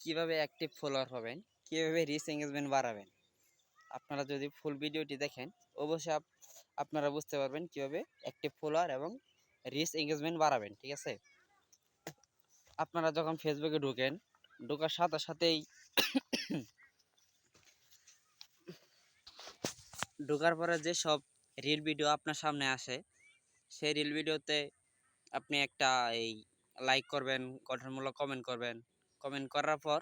কীভাবে active follower হবেন, কীভাবে রিচ এঙ্গেজমেন্ট বাড়াবেন? আপনারা যদি ফুল ভিডিওটি দেখেন, অবশ্যই আপ- আপনারা বুঝতে পারবেন কীভাবে অ্যাক্টিভ ফলোয়ার এবং রিচ এঙ্গেজমেন্ট বাড়াবেন, ঠিক আছে? আপনারা যখন ফেসবুকে ঢুকেন, ঢোকার সাথে সাথেই ঢোকার পরে যে সব রিল ভিডিও আপনার সামনে আসে, সেই রিল ভিডিওতে আপনি একটা এই লাইক করবেন, গঠনমূলক কমেন্ট করবেন কমেন্ট করার পর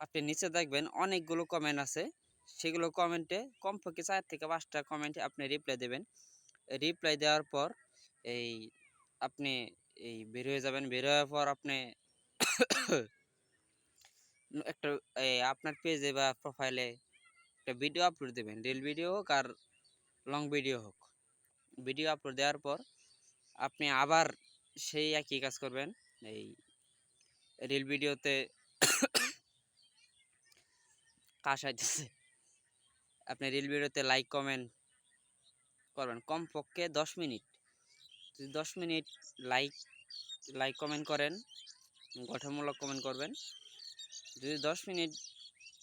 আপনি নিচে দেখবেন অনেকগুলো কমেন্ট আছে। সেগুলো কমেন্টে কমপক্ষে চার থেকে পাঁচটা কমেন্টে আপনি রিপ্লাই দেবেন। রিপ্লাই দেওয়ার পর এই আপনি এই বের হয়ে যাবেন। বের হওয়ার পর আপনি একটা আপনার পেজে বা প্রোফাইলে একটা ভিডিও আপলোড দেবেন। রিল ভিডিও হোক আর লং ভিডিও হোক। ভিডিও আপলোড দেওয়ার পর আপনি আবার সেই একই কাজ করবেন। এই রিল ভিডিওতে আইতেছে। আপনি রিল ভিডিওতে লাইক কমেন্ট করবেন। কমপক্ষে দশ মিনিট। যদি দশ মিনিট লাইক লাইক কমেন্ট করেন, গঠনমূলক কমেন্ট করবেন। যদি দশ মিনিট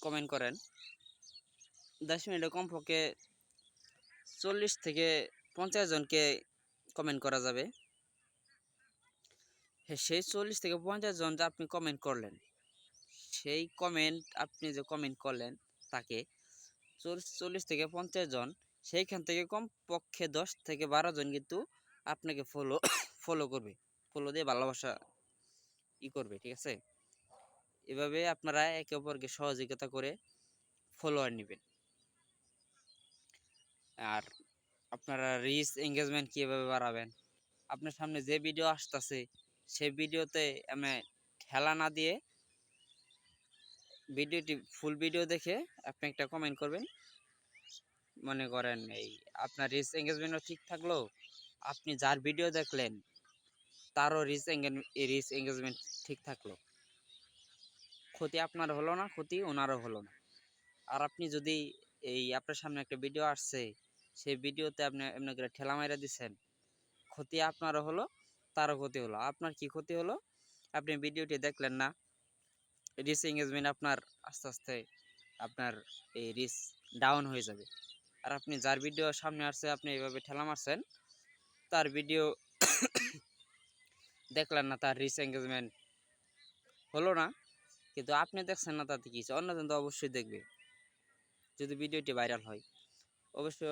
কমেন্ট করেন, দশ মিনিটে কমপক্ষে চল্লিশ থেকে পঞ্চাশ জনকে কমেন্ট করা যাবে। সেই চল্লিশ থেকে পঞ্চাশ জন যে আপনি কমেন্ট করলেন, সেই কমেন্ট আপনি যে কমেন্ট করলেন, তাকে চল্লিশ থেকে পঞ্চাশ জন, সেইখান থেকে কম পক্ষে দশ থেকে বারো জন কিন্তু আপনাকে ফলো ফলো করবে। ফলো দিয়ে ভালোবাসা ই করবে, ঠিক আছে? এভাবে আপনারা একে অপরকে সহযোগিতা করে ফলোয়ার নেবেন। আর আপনারা রিচ এঙ্গেজমেন্ট কীভাবে বাড়াবেন? আপনার সামনে যে ভিডিও আসতেছে সেই ভিডিওতে আমি ঠেলা না দিয়ে ভিডিওটি ফুল ভিডিও দেখে আপনি একটা কমেন্ট করবেন। মনে করেন এই আপনার রিচ এঙ্গেজমেন্টও ঠিক থাকল আপনি যার ভিডিও দেখলেন, তারও রিচ রিচ এঙ্গেজমেন্ট ঠিক থাকল। ক্ষতি আপনার হলো না, ক্ষতি ওনারও হলো না। আর আপনি যদি এই আপনার সামনে একটা ভিডিও আসছে, সেই ভিডিওতে আপনি এমনি করে ঠেলা মাইরা দিচ্ছেন ক্ষতি আপনারও হলো তারও ক্ষতি হলো। আপনার কি ক্ষতি হলো? আপনি ভিডিওটি দেখলেন না। রিচ এঙ্গেজমেন্ট আপনার আস্তে আস্তে আপনার এই রিচ ডাউন হয়ে যাবে। আর আপনি যার ভিডিও সামনে আসছে, আপনি এইভাবে ঠেলা মারছেন, তার ভিডিও দেখলেন না, তার রিচ এঙ্গেজমেন্ট হলো না। কিন্তু আপনি দেখছেন না, তাতে কি হয়েছে? অন্যজন তো অবশ্যই দেখবে। যদি ভিডিওটি ভাইরাল হয় অবশ্যই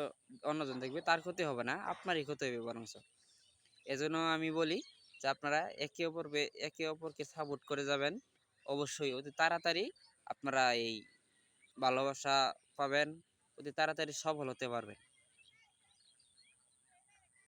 অন্যজন দেখবে, তার ক্ষতি হবে না। আপনারই ক্ষতি হবে বরঞ্চ। এজন্য আমি বলি যে আপনারা একে অপর একে অপরকে সাপোর্ট করে যাবেন। অবশ্যই অতি তাড়াতাড়ি আপনারা এই ভালোবাসা পাবেন, অতি তাড়াতাড়ি সফল হতে পারবেন।